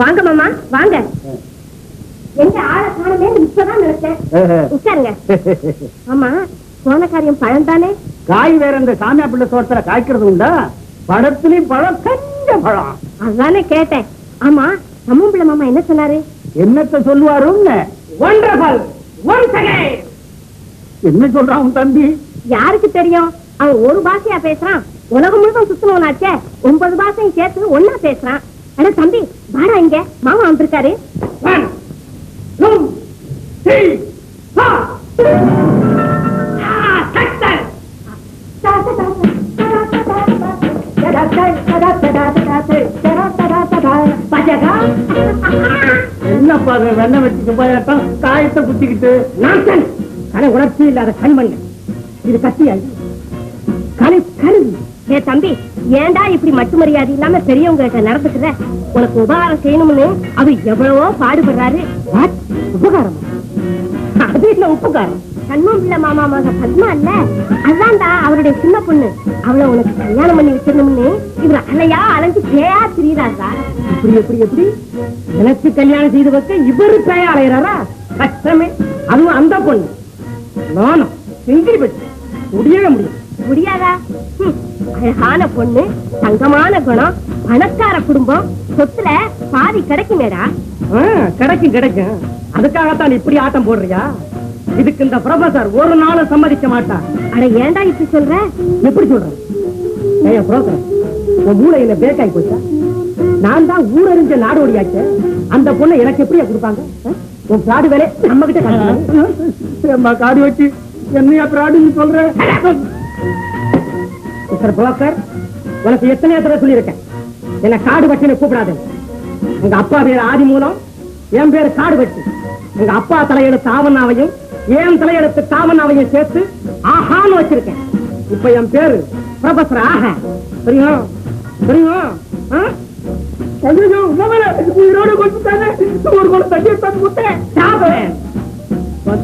வாங்க மாமா வாங்க. எங்க ஆளை காணமே இப்பதான் நினைச்சேன் உட்காருங்க. ஆமா போன காரியம் பழம் தானே காய் வேற இந்த சாமியா பிள்ளை தோட்டத்துல காய்க்கிறது உண்டா? பழத்துலயும் பழம் கஞ்ச பழம். அதானே கேட்டேன். ஆமா சம்மம்பிள்ள மாமா என்ன சொன்னாரு? என்னத்த சொல்லுவாருன்னு? ஒன்றபல் ஒன் செகண்ட் என்ன சொல்றான் தம்பி? யாருக்கு தெரியும்? அவன் ஒரு பாஷையா பேசுறான். உலகம் முழுக்க சுத்தனவனாச்சே. ஒன்பது பாஷையும் சேர்த்து ஒன்னா பேசுறான். அட தம்பி வாடா இங்க. மாமா வந்திருக்காரு. என்னப்பா அது வெண்ணெய் வச்சுட்டு போயாட்டம் காயத்தை குத்திக்கிட்டு? கலை உணர்ச்சி இல்லாத கண்மண் இது கத்தியா கலை கருவி. ஏ தம்பி ஏன்டா இப்படி மட்டு மரியாதை இல்லாம பெரியவங்க கிட்ட நடந்துக்கிற? உனக்கு உபகாரம் செய்யணும்னு அவர் எவ்வளவோ பாடுபடுறாரு. உபகாரம்? அது இல்ல உபகாரம்? கண்மம் மாமா மக. பத்மா இல்ல? அதான்டா அவருடைய சின்ன பொண்ணு. அவளை உனக்கு கல்யாணம் பண்ணி வச்சிடணும்னு இவர் அலையா அலைஞ்சு பேயா திரியிறாரா இப்படி எப்படி எப்படி எனக்கு கல்யாணம் செய்து வைக்க இவரு பேயா அலைகிறாரா கஷ்டமே. அதுவும் அந்த பொண்ணு. நானும். செஞ்சு வச்சு முடியவே முடியும் முடியாதா? ஹம், அழகான பொண்ணு தங்கமான குணம் பணக்கார குடும்பம் சொத்துல பாதி கிடைக்குமேடா. கிடைக்கும் கிடைக்கும். அதுக்காகத்தான் இப்படி ஆட்டம் போடுறியா? இதுக்கு இந்த ப்ரொஃபசர் ஒரு நாளும் சம்மதிக்க மாட்டார். அட ஏன்டா இப்படி சொல்ற? எப்படி சொல்றேன் ஏன் புரோக்கர் உன் மூளையில பேக் ஆகி போச்சா? நான் தான் ஊரறிஞ்ச நாடோடியாச்சே. அந்த பொண்ணை எனக்கு எப்படியா கொடுப்பாங்க? உன் பிராடு வேலை நம்ம கிட்ட காடு வச்சு என்னையா பிராடுன்னு சொல்ற? மிஸ்டர் புரோக்கர் உனக்கு எத்தனை தடவை சொல்லியிருக்கேன்? என்ன காடு வச்சுன்னு கூப்பிடாது. உங்க அப்பா பேர் ஆதி மூலம் என் பேரு காடு வச்சு உங்க அப்பா தலையெழுத்து ஆவண்ணாவையும் என் தலையெழுத்து தாவண்ணாவையும் சேர்த்து ஆஹான்னு வச்சிருக்கேன். இப்ப என் பேரு ப்ரொஃபசர் ஆஹா தெரியுமா தெரியுமா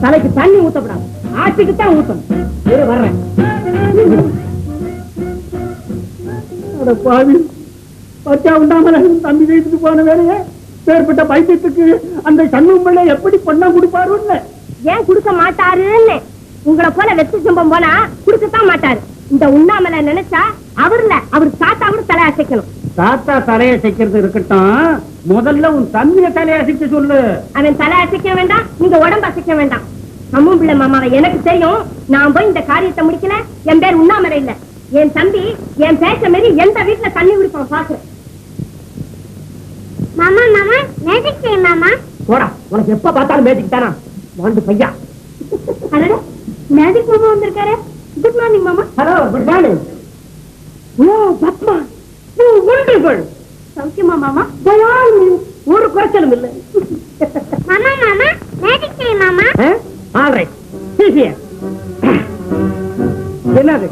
தலைக்கு தண்ணி ஊத்தப்படாது ஆட்டுக்கு தான் ஊத்தணும். வர்றேன். அட பாவி. பச்சா உண்டாமல தம்பி வீட்டுக்கு போன வேலையே பேர்பட்ட பைத்தியத்துக்கு அந்த கண்ணும் பிள்ளை எப்படி பண்ணா கொடுப்பாருன்னு ஏன் கொடுக்க மாட்டாருன்னு? உங்களை போல வெற்றி சம்பம் போனா கொடுக்கத்தான் மாட்டாரு. இந்த உண்ணாமலை நினைச்சா அவர்ல அவர் தாத்தா கூட தலை அசைக்கணும். தாத்தா தலையை அசைக்கிறது இருக்கட்டும். முதல்ல உன் தம்பிய தலையை அசைக்க சொல்லு. அவன் தலை அசைக்க வேண்டாம் நீங்க உடம்பு அசைக்க வேண்டாம். சம்மம் பிள்ளை மாமாவை எனக்கு தெரியும். நான் போய் இந்த காரியத்தை முடிக்கல. என் பேர் உண்ணாமலை இல்ல. என் தம்பி என் பேச்ச மாரி எந்த வீட்டுல தண்ணி குடிப்பான் பாக்குறேன் மாமா மாமா மேஜிக் செய்ய மாமா. போடா உனக்கு எப்ப பார்த்தாலும் மேஜிக் தானா? வாண்டு பையா. அடடே மேஜிக் மாமா வந்திருக்காரு. குட் மார்னிங் மாமா. ஹலோ குட் மார்னிங் ஓ பத்மா ஓ ஒன்றுகள் சௌக்கியமா மாமா? ஒரு குறைச்சலும் இல்லை. மாமா மாமா மேஜிக் செய்ய மாமா. ஆல்ரைட் என்னது?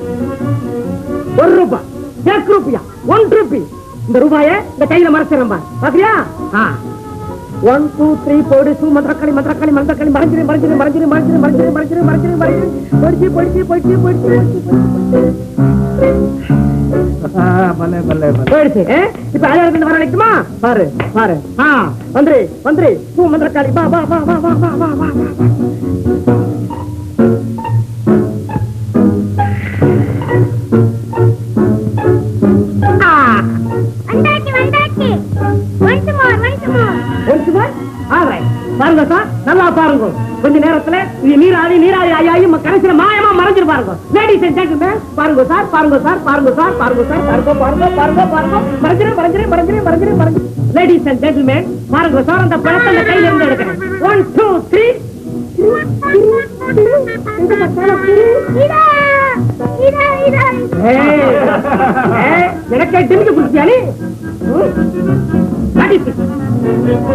இந்த ரூபாய இந்த கையில மறைச்சிரும்பா பாத்தியா ஒன் டூ த்ரீ போடு சூ மந்திரக்களி மந்திரக்களி மந்திரக்களி மறைஞ்சிரு மறைஞ்சிரு மறைஞ்சிரு மறைஞ்சிரு மறைஞ்சிரு மறைஞ்சிரு மறைஞ்சிரு மறைஞ்சிரு பொடிச்சு பொடிச்சு பொடிச்சு பொடிச்சு போயிடுச்சு? இப்ப அலையில வர வைக்குமா பாரு பாரு. வந்துரு வந்துரு. பூ மந்திரக்காளி வா வா வா வா வா வா வா. ஜென்டில்மேன் பாருங்க சார் பாருங்க சார் பாருங்க சார் பாருங்க சார் பாருங்க பாருங்க பாருங்க பாருங்க. மறைஞ்சிரு மறைஞ்சிரு மறைஞ்சிரு மறைஞ்சிரு மறைஞ்சிரு லேடிஸ் அண்ட் ஜென்டில்மேன் பாருங்க சார் அந்த பழத்தை அந்த கையில இருந்து எடுக்கிறேன். ஒன் டூ த்ரீ எனக்கே டிமிக்கு குடிச்சியானே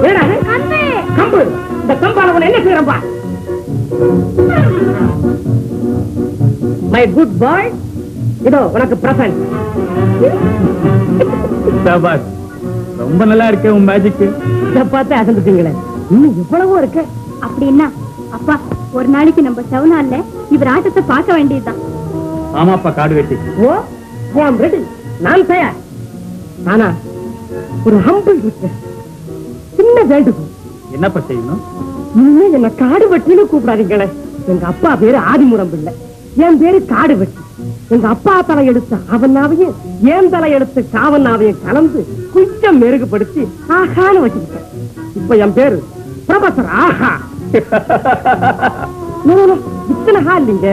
ஏடாது கம்பு. இந்த கம்பால என்ன செய்யறப்பா மை குட் பாய் இதோ உனக்கு பிரசன்ட் ரொம்ப நல்லா இருக்கே உன் மேஜிக் இத பார்த்து அசந்துட்டீங்களே. இன்னும் எவ்வளவோ இருக்கு. அப்படின்னா அப்பா ஒரு நாளைக்கு நம்ம செவனால இவர் ஆட்டத்தை பார்க்க வேண்டியதுதான். ஆமாப்பா காடு வெட்டி. ஓ ஐ ஆம் ரெடி நான் தயார் ஆனா ஒரு ஹம்பிள் ரிக்வெஸ்ட் சின்ன வேண்டுகோள். என்னப்பா செய்யணும்? இனிமே என்ன காடு வெட்டின்னு கூப்பிடாதீங்களே. எங்க அப்பா பேரு ஆதிமுரம் பிள்ளை என் பேரு காடு வெட்டி எங்க அப்பா தலை எடுத்த அவனாவையும் என் தலை எடுத்த காவனாவையும் கலந்து கொஞ்சம் மெருகுபடுத்தி ஆகான்னு வச்சுக்கிட்டேன். இப்ப என் பேரு பிரபசர் ஆஹா. இத்தனை ஹா இல்லைங்க.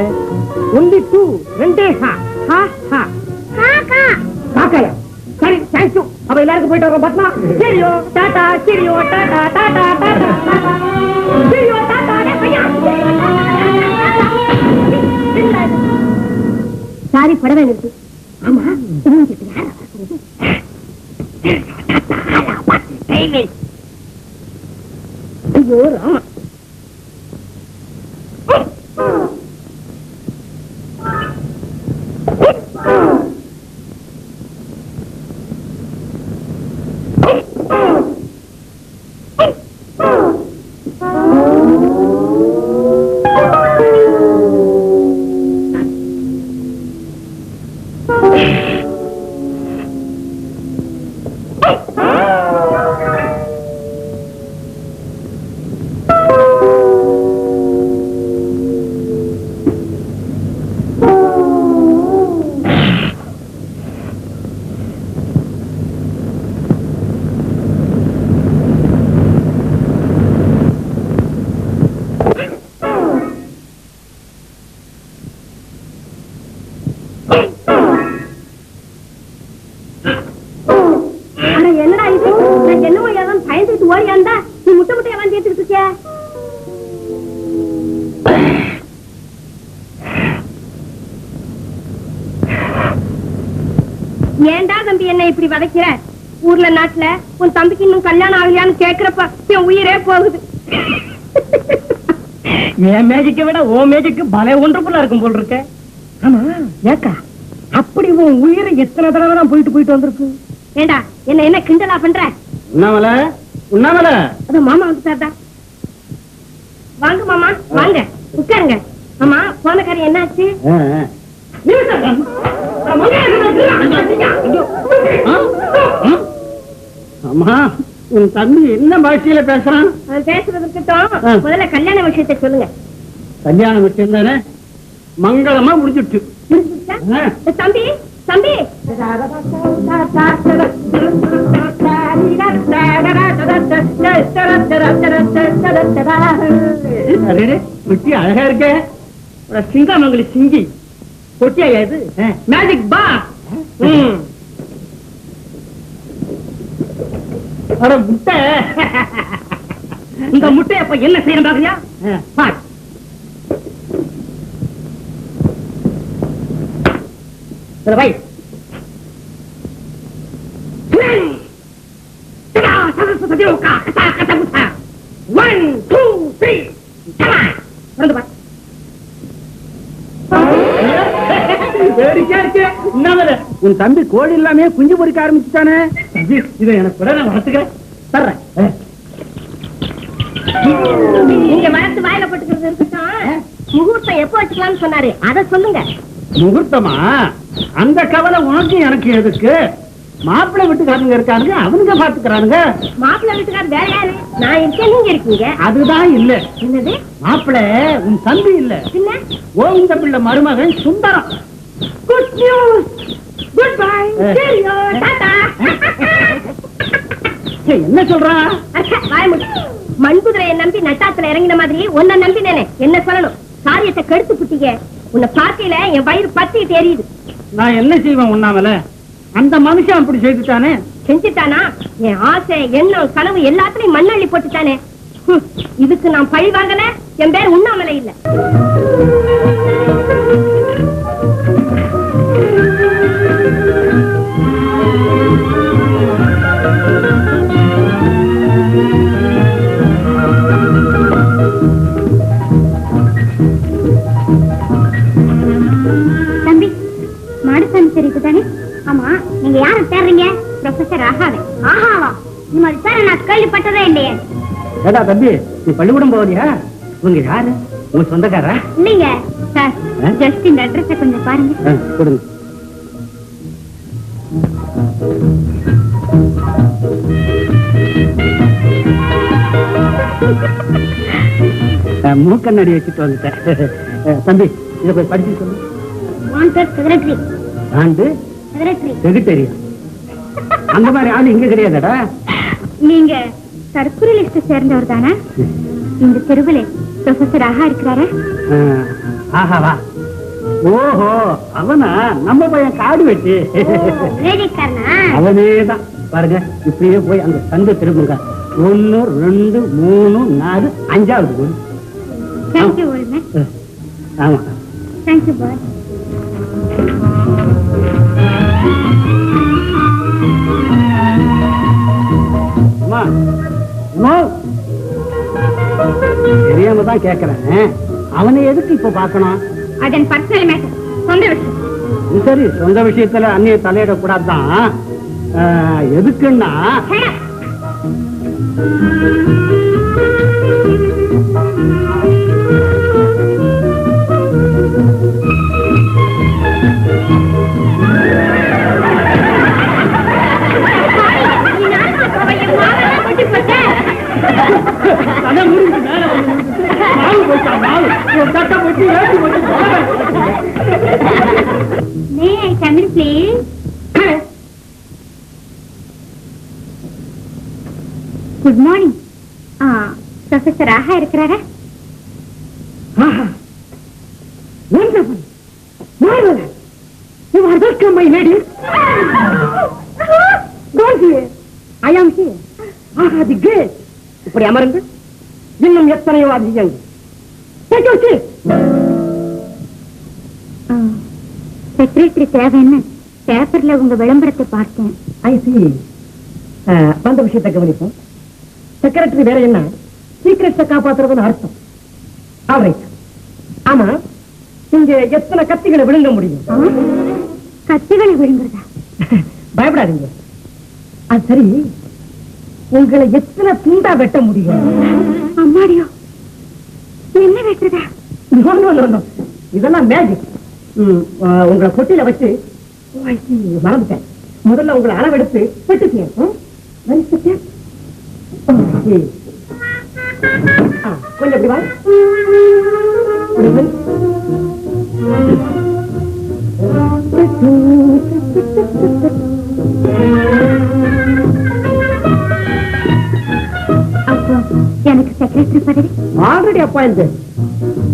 ஒன்லி டூ ரெண்டே ஹா. ஹா ஹா. காக்கா. காக்காயா சரி தேங்க்யூ அப்ப எல்லாருக்கும் போயிட்டு வரோம் பத்மா சரியோ டாடா சரியோ டாடா டாடா டாடா சரியோ டாடா. சாரி படவே நிறுத்து ஆமா? ஐயோ ராமா. ஏன்டா தம்பி என்ன இப்படி வதைக்கிற? ஊர்ல நாட்டுல உன் தம்பிக்கு இன்னும் கல்யாணம் ஆகலையான்னு கேக்குறப்ப என் உயிரே போகுது. என் மேஜிக்கை விட ஓ மேஜிக்கு பல ஒன்றுக்குள்ள இருக்கும் போல் இருக்க. ஆமா ஏக்கா அப்படி உன் உயிரை எத்தனை தடவை தான் போயிட்டு போயிட்டு வந்திருக்கு? ஏண்டா என்ன என்ன கிண்டலா பண்ற? உண்ணாமல? உண்ணாமல? அது மாமா வந்துட்டாருடா வாங்க மாமா வாங்க உட்காருங்க. மாமா போன காரியம் என்னாச்சு? அம்மா உன் தம்பி என்ன பாஷையில பேசுறான்? அவன் பேசுறது இருக்கட்டும் ஆ. முதல்ல கல்யாண விஷயத்தை சொல்லுங்க. கல்யாண விஷயம் தானே? மங்களமா முடிஞ்சிட்டு. தம்பி தம்பி. குட்டி அழகா இருக்க. சிங்காமங்கலி சிங்கி. பொட்டியா இது? மேஜிக் பா அட முட்டை. இந்த முட்டை அப்ப என்ன செய்யணும் பாக்குறியா? பார். வை. ஒன் உன் தம்பி கோழி இல்லாம குஞ்சு பொறிக்க ஆரம்பிச்சுட்டானே. இதை எனக்கு கூட நான் வளர்த்துக்கிறேன் தர்றேன் நீங்க வளர்த்து வாயில போட்டுக்கிறது இருக்கட்டும். முகூர்த்தம் எப்போ வச்சுக்கலாம்னு சொன்னாரு. அத சொல்லுங்க. முகூர்த்தமா? அந்த கவலை உனக்கு எனக்கு எதுக்கு? மாப்பிள்ளை வீட்டுக்காரங்க இருக்கானுங்க அவனுங்க பாத்துக்கிறானுங்க மாப்பிள்ளை வீட்டுக்கார் வேற யாரு? நான் இருக்கேன் நீங்க இருக்கீங்க. அதுதான் இல்ல. என்னது? மாப்பிள்ளை உன் தம்பி இல்ல. பின்ன? கோவிந்த பிள்ளை மருமகன் Sundaram. Good news good bye Eh. சரியோ டாடா ஏய், என்ன அச்சா, வாய மூடு. மண்குதிரையை நம்பி நட்டாத்துல இறங்கின மாதிரி உன்னை நம்பினேனே. என்ன சொல்லணும்? காரியத்தை கெடுத்து புட்டீங்க உன்னை பார்க்கையில என் வயிறு பத்திட்டு எரியுது. நான் என்ன செய்வேன் உண்ணாமல அந்த மனுஷன் அப்படி செய்துட்டானே? செஞ்சுட்டானா? என் ஆசை எண்ணம் கனவு எல்லாத்துலயும் மண்ணள்ளி போட்டுட்டானே. இதுக்கு நான் பழி வாங்கல? என் பேர் உண்ணாமலை இல்ல. ஏடா தம்பி நீ பள்ளிக்கூடம் போவதியா உங்க யாரு? உங்க சொந்தக்காரா இல்லைங்க ஜஸ்ட் இந்த அட்ரஸ கொஞ்சம் பாருங்க. கொடுங்க. மூக்கண்ணாடி வச்சுட்டு வந்துட்டேன். தம்பி இத போய் படிச்சு சொல்லு. செக்ரட்டரி. ஆண்டு செக்ரட்டரி. செக்ரட்டரியா அந்த மாதிரி ஆளு இங்க கிடையாதுடா. நீங்க. சர்க்குரு லிஸ்ட் சேர்ந்தவர் தானே? இந்த தெருவில் ப்ரொஃபசர் ஆகா இருக்கிறாரா? ஆஹாவா ஓஹோ அவனா? நம்ம பையன் காடு வெட்டி. அவனே தான் பாருங்க இப்படியே போய் அந்த சந்தை திரும்புங்க. ஒன்னு ரெண்டு மூணு நாலு அஞ்சாவது அஹ், ஆமா. தேங்க்யூ பாய் அம்மா தெரியாம தான் கேக்குறேன். அவனை எதுக்கு இப்ப பார்க்கணும்? அதன் பர்சனல் மேட்டர் சொந்த விஷயம். சரி சொந்த விஷயத்துல அந்நிய தலையிடக்கூடாதுதான். அஹ், எதுக்குன்னா? Shut up. May I come in, please? Good morning professor ஆஹா இருக்கிறாரா. You are welcome, my lady. Don't fear. I am here. Aha, the great. இப்படி அமருங்கள் உங்க விளம்பரத்தை பார்த்தேன். அஹ், வந்த விஷயத்தை கவனிப்போம். செக்ரட்டரி வேற என்ன? சீக்கிரத்தை காப்பாத்துறதுன்னு அர்த்தம். ஆல்ரைட் ஆமா இங்க எத்தனை கத்திகளை விழுங்க முடியும்? கத்திகளை விழுங்குறதா? பயப்படாதீங்க. அது சரி. உங்களை எத்தனை துண்டா வெட்ட முடியும்? அம்மாடியோ என்ன வெட்டுறதா. இதெல்லாம் மேஜிக் உங்களை பொட்டியில வச்சு மறந்துட்டேன் முதல்ல உங்களை அளவெடுத்து வெட்டுக்கீங்க ம்? Very second. Okay. ஆ, கொஞ்சம் இப்படி வா இப்படி வா. அப்போ எனக்கு செக்ரட்டரி பதவி ஆல்ரெடி அப்பாயிண்ட்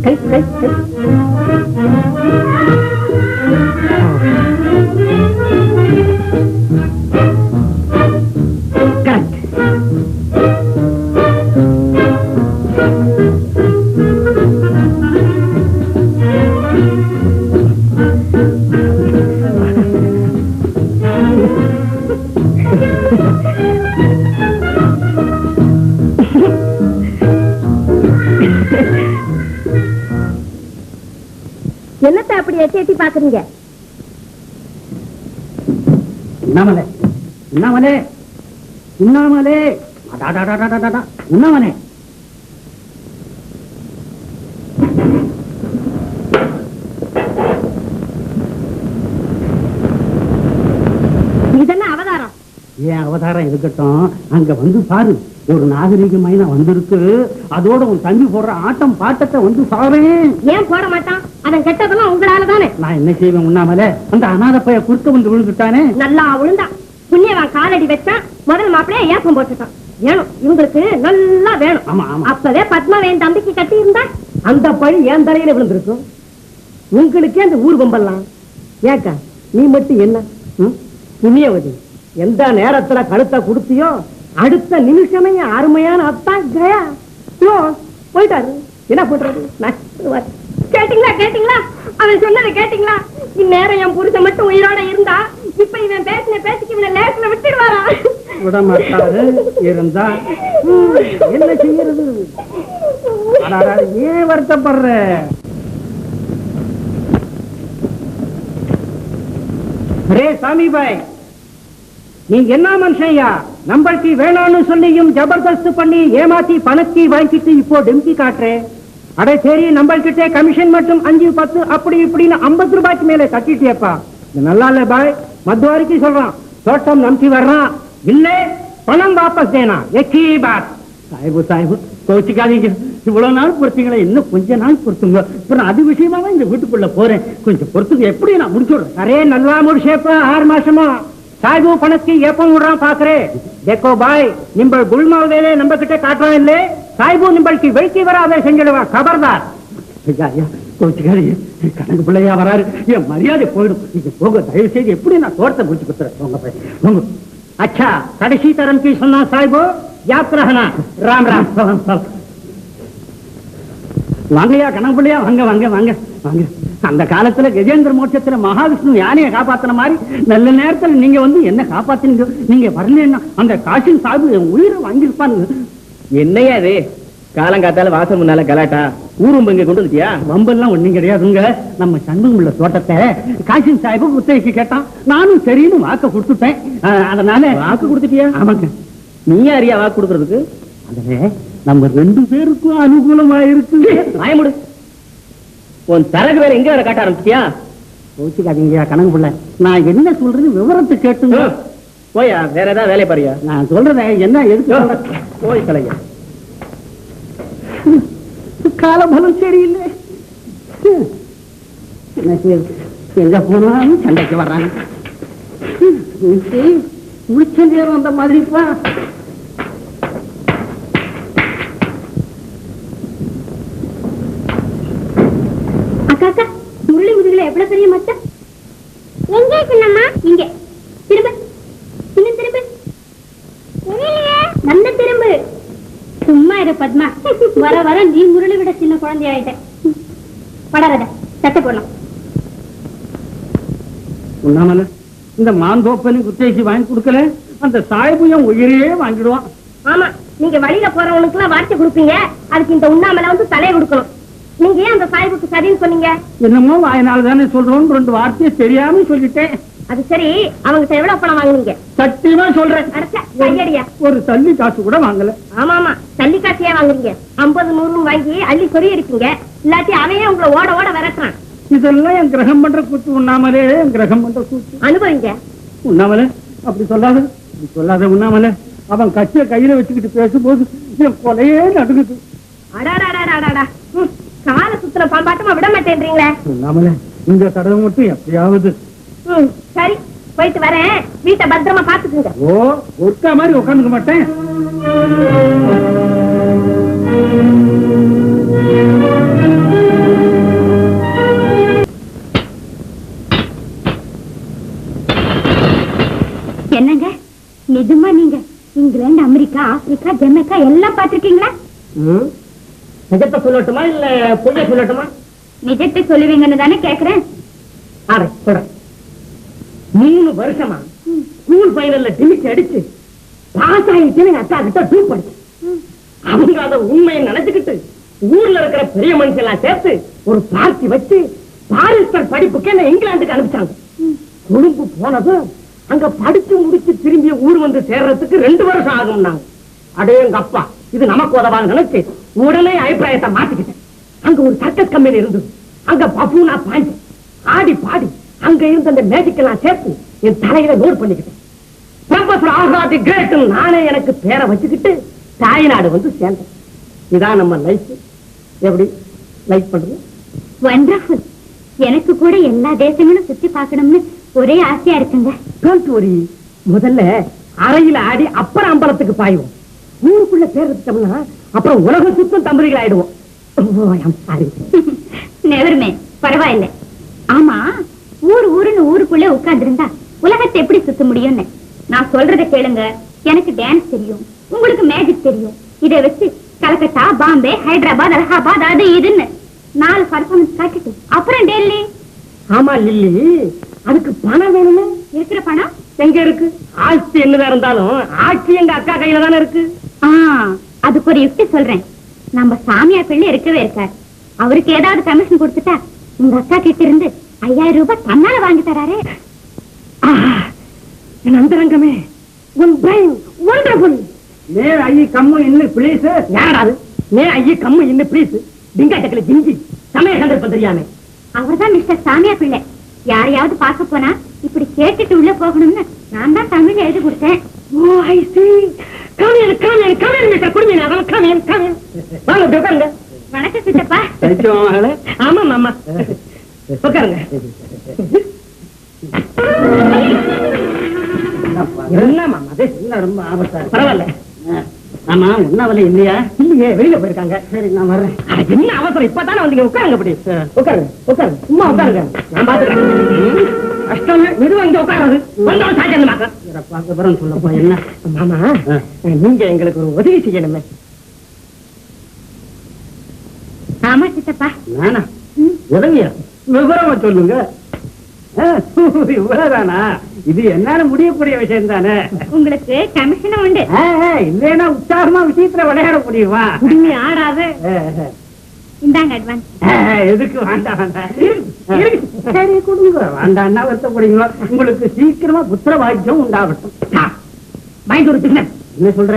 கை கை கை இதெல்லாம் அவதாரம்? ஏன் அவதாரம் இருக்கட்டும். அங்க வந்து பாரு. ஒரு நாகரிக மைனா வந்திருக்கு. அதோட உன் தம்பி போடுற ஆட்டம் பாட்டத்தை வந்து பாரு ஏன் போட மாட்டான்? அவன் கெட்டதெல்லாம் உங்களால தானே. நான் என்ன செய்வேன் உண்ணாமலே? அந்த அனாதை பைய குறுக்க வந்து விழுந்துட்டானே. நல்லா விழுந்தான் புண்ணியவன் காலடி வச்சான். முதல் மாப்பிளைய ஏப்பம் போட்டுட்டான் வேணும். இவங்களுக்கு நல்லா வேணும். ஆமா ஆமா. அப்பவே பத்மாவையன் தம்பிக்கு கட்டி இருந்தா அந்த பழி என் தலையில விழுந்திருக்கும். உங்களுக்கே அந்த ஊர் பம்பல்லாம் ஏக்கா நீ மட்டும் என்ன? புண்ணியவதி எந்த நேரத்துல கழுத்தை கொடுத்தியோ அடுத்த நிமிஷமே அருமையான அத்தா கயா போயிட்டாரு. என்ன பண்றது. கேட்டீங்களா கேட்டீங்களா? அவன் சொன்னதை கேட்டீங்களா? இந்நேரம் என் புருஷன் மட்டும் உயிரோட இருந்தா இப்ப இவன் பேசின இவனை விட்டுடுவாரா? விட மாட்டாரு இருந்தா என்ன செய்யறது? ஏன் வருத்தப்படுற? சாமி பாய் நீ என்ன மனுஷன்யா? நம்பளுக்கு வேணாம்னு சொல்லியும் ஜபர்தஸ்து பண்ணி ஏமாத்தி பணத்தை வாங்கிட்டு இப்போ டெம்பி காட்டுறேன் அடே சரி நம்மள்கிட்ட கமிஷன் மட்டும் அஞ்சு பத்து அப்படி இப்படின்னு ஐம்பது ரூபாய்க்கு மேல கட்டிட்டியப்பா நல்லா இல்ல பாய். மத்துவாரிக்கு சொல்றான் தோட்டம் நம்பி வர்றான் இல்ல பணம் வாபஸ் தேனா? எக்கி பாத். சாஹிபு சாஹிபு கோச்சிக்காதீங்க. இவ்வளவு நாள் பொறுத்தீங்களா இன்னும் கொஞ்ச நாள் பொறுத்துங்க. அப்புறம் அது விஷயமா தான் இந்த வீட்டுக்குள்ள போறேன். கொஞ்சம் பொறுத்துங்க எப்படி நான் முடிச்சுடுறேன். அரே நல்லா முடிச்சேப்பா ஆறு மாசமா. சாய்பு பணத்துக்கு ஏப்பம் விடுறான் பாக்குறேன் தேக்கோ பாய் நிம்பள் குல்மாவதே நம்ம கிட்ட காட்டுறான் இல்லே? சாய்பு நிம்பளுக்கு வெளுக்கி வராத செஞ்சிடுவான். கபர்தார். ஐயா ஐயா. கணக்கு பிள்ளையா வராரு. என் மரியாதை போயிடும். நீங்க போக தயவு செய்து எப்படி நான் தோட்டத்தை முடிச்சு கொடுத்துறேன்? அச்சா கடைசி தரம் கீ சொன்னா சாஹிபோ யாத்ரஹனா ராம் ராம். வாங்கய்யா கணப்பிள்ளையா வாங்க வாங்க வாங்க. வாங்க. அந்த காலத்துல கஜேந்திர மோட்சத்துல மகாவிஷ்ணு யானையை காப்பாத்தின மாதிரி நல்ல நேரத்துல நீங்க வந்து என்ன காப்பாத்தினீங்க. நீங்க வரலன்னா அந்த காசின் சாபு உயிரை வாங்கியிருப்பாங்க என்னையா காலங்காத்தால வாசல் முன்னால கலாட்டா ஊரும் இங்க கொண்டு வந்துட்டியா? வம்பெல்லாம் ஒண்ணும் கிடையாதுங்க. நம்ம சண்முகம் உள்ள தோட்டத்தை காசின் சாஹிப் குத்தகைக்கு கேட்டான். நானும் சரின்னு வாக்க கொடுத்துட்டேன். அதனால வாக்கு கொடுத்துட்டியா? ஆமாங்க. நீ யாரியா வாக்கு கொடுக்கறதுக்கு? அதுல நம்ம ரெண்டு பேருக்கும் அனுகூலமா இருக்கு வாயமுடு உன் தரகு வேற எங்க வேற காட்ட ஆரம்பிச்சியா கோச்சுக்காதீங்க கணக்கு பிள்ளை. நான் என்ன சொல்றது விவரத்தை கேட்டுங்க. போயா வேற ஏதாவது வேலையை பாரியா? நான் சொல்றத என்ன எதுக்கு போய் தலையா காலபலம் சரியில்லை. எங்க போனாலும் சண்டைக்கு வர்றாங்க. முடிச்ச நேரம் அந்த மாதிரிப்பா அக்கா அக்கா முரளி முதுகுல எவ்வளவு பெரிய மச்சம் எங்க சின்னம்மா இங்க திரும்ப இன்னும் திரும்ப நல்ல திரும்ப சும்மா இரு பத்மா வர வர நீ முரளி விட சின்ன குழந்தை ஆயிட்ட படாத சட்டை போடலாம். உண்ணாமல இந்த மாந்தோப்பனு குத்தகைக்கு வாங்கி கொடுக்கல அந்த சாய்புயம் உயிரையே வாங்கிடுவான். ஆமா நீங்க வழியில போறவங்களுக்கு எல்லாம் வார்த்தை கொடுப்பீங்க. அதுக்கு இந்த உண்ணாமல வந்து தலையை கொடுக்கணும். நீங்க ஏன் அந்த சாய்புக்கு சரின்னு சொன்னீங்க? என்னமோ வாயினால தானே சொல்றோம் ரெண்டு வார்த்தையை தெரியாம சொல்லிட்டேன். அது சரி அவங்க எவ்வளவு பணம் வாங்குனீங்க? சத்தியமா சொல்றேன். ஒரு தள்ளி காசு கூட வாங்கல. ஆமா ஆமா தள்ளிக்காசியா வாங்குறீங்க. ஐம்பது நூறு வாங்கி அள்ளி சொறி இருக்கீங்க இல்லாட்டி அவையே உங்களை ஓட ஓட விரட்டுறான். இதெல்லாம் என் கிரகம் பண்ற கூத்து. உண்ணாமலே என் கிரகம் பண்ற கூத்து. அனுபவிங்க. உண்ணாமல? அப்படி சொல்லாத. அப்படி சொல்லாத உண்ணாமல. அவன் கட்சியை கையில வச்சுக்கிட்டு பேசும்போது என் கொலையே நடுங்குது. அடாடாடாடாடா. கால சுத்தின பாம்பாட்டமா விட மாட்டேன்றீங்களே. உண்ணாமல இந்த தடவை மட்டும் எப்படியாவது. சரி. போயிட்டு வரேன். வீட்டை பத்திரமா பாத்துக்குங்க ஓ ஒருக்கா மாதிரி உட்காந்துக்க மாட்டேன். என்னங்க? நிஜமா நீங்க இங்கிலாந்து அமெரிக்கா ஆப்பிரிக்கா ஜமைக்கா எல்லாம் பாத்திருக்கீங்களா நிஜத்தை சொல்லட்டுமா இல்ல பொய்ய சொல்லட்டுமா? நிஜத்தை சொல்லுவீங்கன்னு தானே கேக்குறேன். மூணு வருஷமா ஸ்கூல் ஃபைனல்ல டிமிச்சு அடிச்சு பாஸ் ஆயிட்டு எங்க அக்கா கிட்ட டூ படிச்சு. அவங்க அத உண்மையை நினைச்சுக்கிட்டு ஊர்ல இருக்கிற பெரிய மனுஷெல்லாம் சேர்த்து ஒரு பார்ட்டி வச்சு பாரிஸ்டர் படிப்புக்கு என்ன இங்கிலாந்துக்கு அனுப்பிச்சாங்க. கொழும்பு போனதும் அங்க படிச்சு முடிச்சு திரும்பி ஊர் வந்து சேர்றதுக்கு ரெண்டு வருஷம் ஆகும்னாங்க. அடே எங்க அப்பா இது நமக்கு உதவான்னு நினைச்சு உடனே அபிப்பிராயத்தை மாத்திக்கிட்டேன். அங்க ஒரு சர்க்கஸ் கம்பெனி இருந்தது. அங்க பபூனா பாஞ்சு. ஆடி பாடி அங்க இருந்த அந்த மேஜிக் எல்லாம் சேர்த்து என் தலையில நோட் பண்ணிக்கிட்டேன். ப்ரொஃபசர் ஆகாதி கிரேட் நானே எனக்கு பேரை வச்சுக்கிட்டு தாய்நாடு வந்து சேர்ந்தேன். இதான் நம்ம லைஃப் எப்படி? லைக் பண்றது வண்டர்ஃபுல் எனக்கு கூட எல்லா தேசங்களும் சுத்தி பார்க்கணும்னு ஒரே ஆசையா இருக்குங்க. டோன்ட் வரி முதல்ல அறையில ஆடி அப்புறம் அம்பலத்துக்கு பாய்வோம். ஊருக்குள்ள பேர் எடுத்துட்டோம்னா அப்புறம் உலக சுத்தம் தம்பதிகள் ஆயிடுவோம் சாரி நெவருமே பரவாயில்ல. ஆமா ஊர் ஊருன்னு ஊருக்குள்ள உட்கார்ந்திருந்தா உலகத்தை எப்படி சுத்த முடியும்னு? நான் சொல்றதை கேளுங்க. எனக்கு டான்ஸ் தெரியும். உங்களுக்கு மேஜிக் தெரியும். இதை வச்சு கல்கத்தா பாம்பே ஹைதராபாத் அலகாபாத் அது இதுன்னு. நாலு பர்ஃபார்மன்ஸ் காட்டிட்டு. அப்புறம் டெல்லி? ஆமா லில்லி. அதுக்கு பணம் வேணுமே? இருக்கிற பணம்? எங்க இருக்கு? ஆட்சி என்னதான் இருந்தாலும் ஆட்சி எங்க அக்கா கையில தானே இருக்கு. அதுக்கு ஒரு யுக்தி சொல்றேன். நம்ம சாமியார் பிள்ளை இருக்கவே இருக்கார். அவருக்கு ஏதாவது கமிஷன் கொடுத்துட்டா உங்க அக்கா கிட்ட இருந்து ஐயாயிரம் ரூபாய் தன்னால வாங்கி தராரே. என் அந்தரங்கமே உன் பிரெயின் ஒண்டர்ஃபுல் மே ஐ கம்மு இன்னும் பிளீஸ் யாராது நே ஐயே கம்மு இன்னும் ப்ளீஸ் டிங்கா டக்கல ஜிஞ்சி சமய சந்தர்ப்பம் தெரியாம அவர்தான் மிஸ்டர் சாமியார் பிள்ளை. யாரையாவது பார்க்க போனா இப்படி கேட்டுட்டு உள்ள போகணும்னு நான் தான் தமிழ்ல எழுதி கொடுத்தேன். ஓ I see come in come in come in mister குடுமீன் அதான் கம் இன் கம் இன் வாங்க உட்காருங்க. வணக்கம் சித்தப்பா. ஆமா உண்ணாவில இல்லையா? இல்லையே வெளியில போயிருக்காங்க. சரி நான் வர்றேன். என்ன அவசரம்? இப்பதானே வந்தீங்க. உட்காருங்க அப்படி. உட்காருங்க உட்காருங்க. சும்மா உட்காருங்க. நான் பாத்துக்கிறேன் கஷ்டம் மெதுவா இங்க உட்காராது பிறகு சொல்லப்போ என்ன மாமா. நீங்க எங்களுக்கு ஒரு உதவி செய்யணுமே. ஆமா சித்தப்பா. நானா? உதவியா விவரமா சொல்லுங்க. இவ்வளவுதானா? இது என்னால முடியக்கூடிய விஷயம் தானே உங்களுக்கு கமிஷனும் உண்டு. இல்லைன்னா உற்சாகமா விஷயத்துல விளையாட முடியுமா? குடுமி ஆடாது. இந்தாங்க அட்வான்ஸ் எதுக்கு வேண்டாம் சரி கொடுங்க வேண்டாம்னா வருத்தப்படுவீங்களோ? உங்களுக்கு சீக்கிரமா புத்திர வாக்கியம் உண்டாகட்டும் மைண்ட் ஒரு என்ன சொல்ற?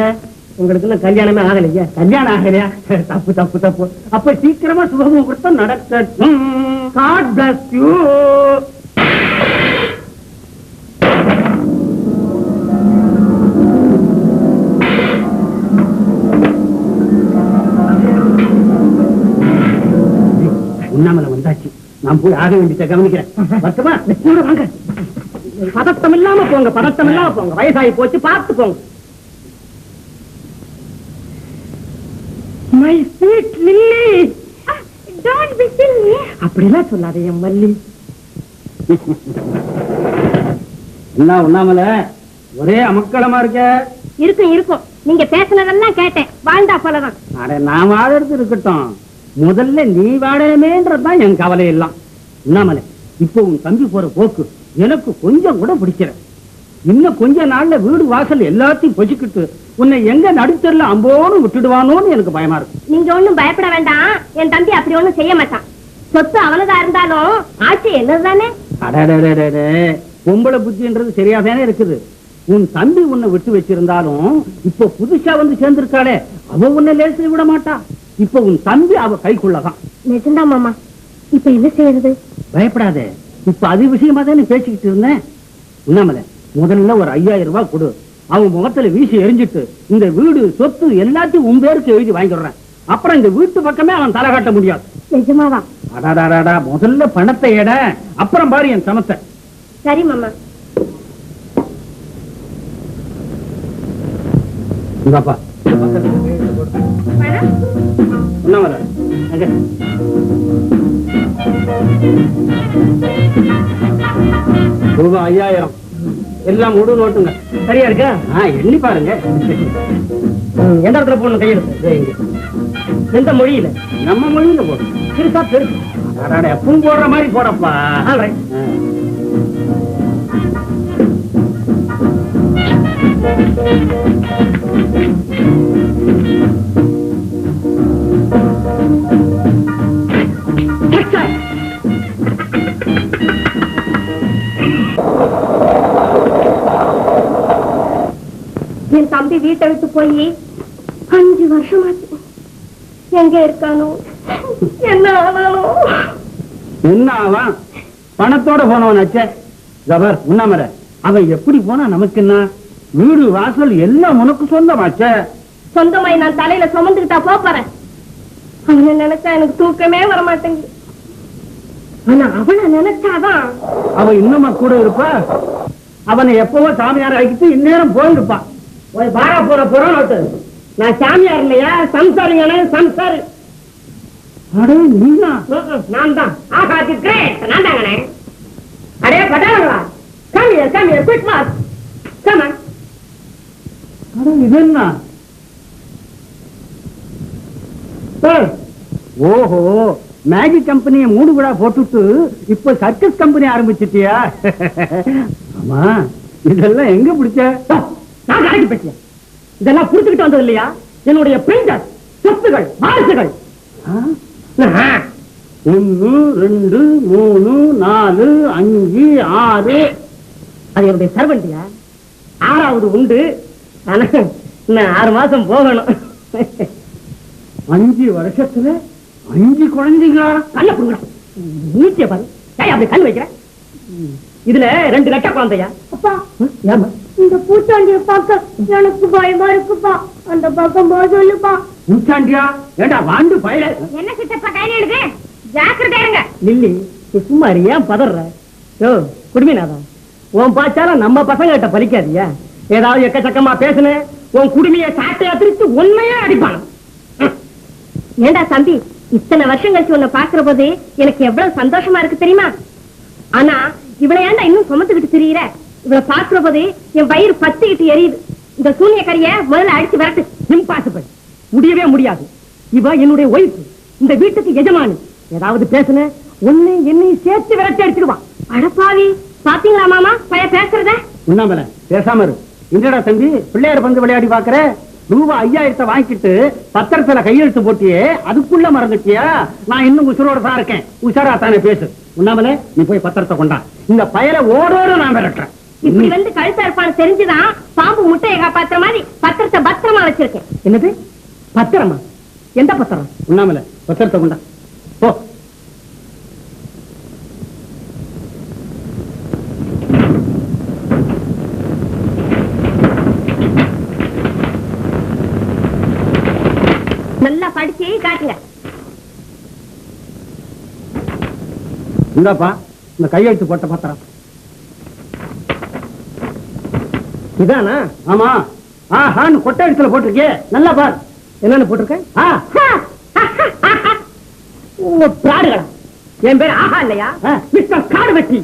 உங்களுக்கு கல்யாணமே ஆகலையா. கல்யாணம் ஆகலையா? தப்பு தப்பு தப்பு. அப்ப சீக்கிரமா சுபமுகூர்த்தம் நடக்கட்டும். காட் பிளஸ் யூ உண்ணாமலை வந்தாச்சு. நான் போய் ஆக வேண்டியதை கவனிக்கிறேன். வருத்தமா? கூட வாங்க. பதட்டம் இல்லாம போங்க பதட்டம் இல்லாம போங்க. வயசாகி போச்சு பார்த்து போங்க. My sweet Lily don't be silly அப்படிலாம் சொல்லாதே என் மல்லி என்ன உண்ணாமலை ஒரே அமக்களமா இருக்க? இருக்கும் இருக்கும். நீங்க பேசுனதெல்லாம் கேட்டேன். வாழ்ந்தா போலதான். நான் வாழறது இருக்கட்டும். முதல்ல நீ வாழணுமேன்றதுதான் என் கவலை எல்லாம் உண்ணாமலை இப்போ உன் தம்பி போற போக்கு எனக்கு கொஞ்சம் கூட பிடிக்கல. இன்னும் கொஞ்ச நாள்ல வீடு வாசல் எல்லாத்தையும் பொச்சுக்கிட்டு உன்னை எங்க நடுத்தரில் அம்போன்னு விட்டுடுவானோன்னு எனக்கு பயமா இருக்கு. நீங்க ஒண்ணும் பயப்பட வேண்டாம். என் தம்பி அப்படி ஒண்ணும் செய்ய மாட்டான். சொத்து அவனதா இருந்தாலும் ஆட்சி என்னதுதானே? பொம்பளை புத்தின்றது சரியாதானே இருக்குது. உன் தம்பி உன்னை விட்டு வச்சிருந்தாலும் இப்ப புதுசா வந்து சேர்ந்திருக்காளே அவ உன்னை லேசில் விட மாட்டா. இப்ப உன் தம்பி அவ கைக்குள்ளதான் நிஜம்தான் மாமா. இப்ப என்ன செய்யறது? பயப்படாத. இப்ப அது விஷயமா தானே பேசிக்கிட்டு இருந்தேன். உண்ணாமல முதல்ல ஒரு ஐயாயிரம் ரூபாய் கொடு. அவன் முகத்துல வீசி எரிஞ்சிட்டு இந்த வீடு சொத்து எல்லாத்தையும் உன் பேருக்கு எழுதி வாங்கிடுறேன். அப்புறம் இந்த வீட்டு பக்கமே அவன் தலை காட்ட முடியாது. நிஜமாவா? அடாடாடாடா முதல்ல பணத்தை எட. அப்புறம் பாரு என் சமத்தை. சரி மாமா. இந்தாப்பா. உண்ணாமல அங்க. ரூபாய் ஐயாயிரம். எல்லாம் முழு நோட்டுங்க. சரியா இருக்கா? ஆ, எண்ணி பாருங்க. எந்த இடத்துல போடணும் கையெழுத்து? எந்த மொழியில? நம்ம மொழியில போடு பெருசா பெருசு. அடாடா, எப்பவும் போடுற மாதிரி போடப்பா. Thank you. என் தம்பி வீட்டை விட்டு போய் அஞ்சு வருஷமாச்சு. எங்க இருக்கானோ என்ன ஆனானோ. என்ன ஆவான்? பணத்தோட போனவன் அச்சே. ஜபர் உண்ணாமல. அவன் எப்படி போனா நமக்கு என்ன? வீடு வாசல் எல்லாம் உனக்கு சொந்தமாச்சே. சொந்தமாய் நான் தலையில சுமந்துக்கிட்டா போறேன். அவனை நினைச்சா எனக்கு தூக்கமே வர மாட்டேங்குது ஆனா அவனை நினைச்சாதான். அவ இன்னுமா கூட இருப்பா? அவனை எப்பவோ சாமியார் ஆக்கிட்டு இந்நேரம் போயிருப்பான் ஒரு பாரா போற புறநோட்டு நான் சாமியார் இல்லையா? சம்சாரிங்கனே சம்சாரி. அடே நீனா? நான் தான் ஆகாது கிரேட். நான் தாங்கண்ணே அடே பட்டாளங்களா? Come here come here quick mass come on அட இது என்ன? ஓஹோ மேகி கம்பெனியை மூடு விழா போட்டுட்டு இப்ப சர்க்கஸ் கம்பெனி ஆரம்பிச்சிட்டியா? ஆமா இதெல்லாம் எங்க பிடிச்ச? நான் கடைக்கு பேசியேன் இதெல்லாம் புடிச்சுக்கிட்டு வந்தது இல்லையா? என்னுடைய பிரிண்டர் சொத்துகள் வாரிசுகள்? ஒண்ணு ரெண்டு மூணு நாலு அஞ்சு ஆறு. அது என்னுடைய சர்வெண்டியா ஆறாவது உண்டு. ஆனா இன்னும் ஆறு மாசம் போகணும். அஞ்சு வருஷத்துல அஞ்சு குழந்தைங்களா கண்ண புடுங்கடா. நீச்சே பாரு. அப்படி கண் வைக்கிறேன். இதுல ரெண்டு ரெட்ட குழந்தையா? அப்பா ஏமா இந்த பூச்சாண்டிய பார்க்க எனக்கு பயமா இருக்குப்பா. அந்த பக்கம் போக சொல்லுப்பா. பூச்சாண்டியா? ஏண்டா வாண்டு பயல? என்ன சித்தப்பா கையில எடுக்கு ஜாக்கிரதை இருங்க. லில்லி நீ சும்மா ஏன் பதற யோ குடுமிநாதா உன் பாச்சால நம்ம பசங்க கிட்ட பலிக்காதியா ஏதாவது எக்கச்சக்கமா பேசுன உன் குடுமைய சாட்டையா திரிச்சு உண்மையே அடிப்பான? ஏண்டா தம்பி இத்தனை வருஷம் கழிச்சு உன்னை பாக்குற போது எனக்கு எவ்வளவு சந்தோஷமா இருக்கு தெரியுமா? ஆனா இவளை ஏண்டா இன்னும் சுமத்துக்கிட்டு திரியிற? இவளை பாக்குற போது என் வயிறு பத்திக்கிட்டு எரியுது. இந்த சூனியக்காரிய முதல்ல அடிச்சு விரட்டு. இம்பாசிபிள் முடியவே முடியாது. இவ என்னுடைய ஒய்ஃப் இந்த வீட்டுக்கு எஜமானு. ஏதாவது பேசுன ஒண்ணு என்னையும் சேர்த்து விரட்டி அடிச்சிருவான் அடப்பாவி பாத்தீங்களா மாமா? பய பேசுறத? உண்ணாமல. பேசாம இரு. இன்றடா தம்பி? பிள்ளையார் பந்து விளையாடி பாக்குற? ரூபா ஐயாயிரத்தை வாங்கிட்டு பத்திரத்துல கையெழுத்து போட்டியே அதுக்குள்ள மறந்துட்டியா? நான் இன்னும் உசுரோட தான் இருக்கேன். உஷாரா தானே பேசு. உண்ணாமல நீ போய் பத்திரத்தை கொண்டா. இந்த பயல ஓடோட நான் விரட்டுறேன். இப்படி வந்து கழுத்தா இருப்பான்னு தெரிஞ்சுதான் பாம்பு முட்டையை காப்பாத்துற மாதிரி பத்திரத்தை பத்திரமா வச்சிருக்கேன். என்னது? பத்திரமா? எந்த பத்திரம்? உண்ணாமல பத்திரத்தை கொண்டா. போ. நல்லா படிச்சு காட்டுங்க. இந்தாப்பா இந்த கையெழுத்து போட்ட பத்திரம். இதானா? ஆமா. ஆஹான்னு கொட்டை போட்டிருக்கே நல்லா பார். என்னன்னு போட்டிருக்க? ஆ. உங்க பிராடுகளா? என் பேர் ஆஹா இல்லையா. மிஸ்டர் காடு வெட்டி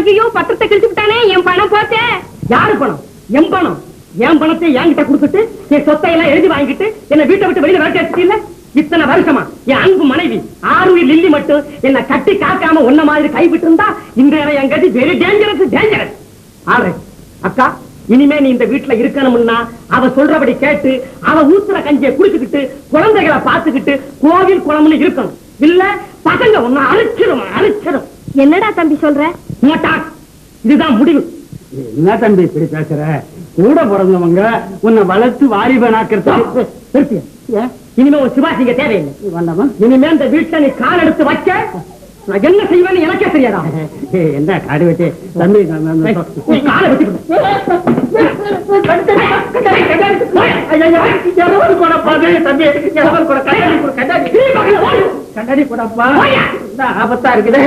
ஐயோ பத்திரத்தை கிழிச்சு விட்டானே என் பணம் போச்சே. யாரு பணம்? என் பணம். என் பணத்தை என்கிட்ட கொடுத்துட்டு என் சொத்தை எல்லாம் எழுதி வாங்கிட்டு என்ன வீட்டை விட்டு வெளியில விரட்டி இல்ல இத்தனை வருஷமா என் அன்பு மனைவி ஆறுயிர் லில்லி மட்டும் என்ன கட்டி காக்காம உன்ன மாதிரி கைவிட்டு இருந்தா இந்த என் கதி வெரி டேஞ்சரஸ் டேஞ்சரஸ் ஆறு அக்கா இனிமே நீ இந்த வீட்டுல இருக்கணும்னா அவ சொல்றபடி கேட்டு அவ ஊத்துற கஞ்சியை குடிச்சுக்கிட்டு குழந்தைகளை பார்த்துக்கிட்டு கோவில் குளம்னு இருக்கணும். இல்ல பசங்க உன்னை அழிச்சிடும் அழிச்சிடும் என்னடா தம்பி சொல்ற? மோட்டா இதுதான் முடிவு. என்ன தம்பி இப்படி பேசுற? கூட பிறந்தவங்க உன்னை வளர்த்து வாலிபனாக்கிறதுக்கு நிறுத்தியா? இனிமே ஒரு சிவாஜி இங்க தேவையில்லை வேண்டாமா இனிமே இந்த வீட்டுல நீ கால் எடுத்து வச்ச நான் என்ன செய்வேன்னு எனக்கே தெரியாதா என்ன காடு வெட்டி தம்பி காலை கொட கண்ணாடி கொடப்பா ஆபத்தா இருக்குது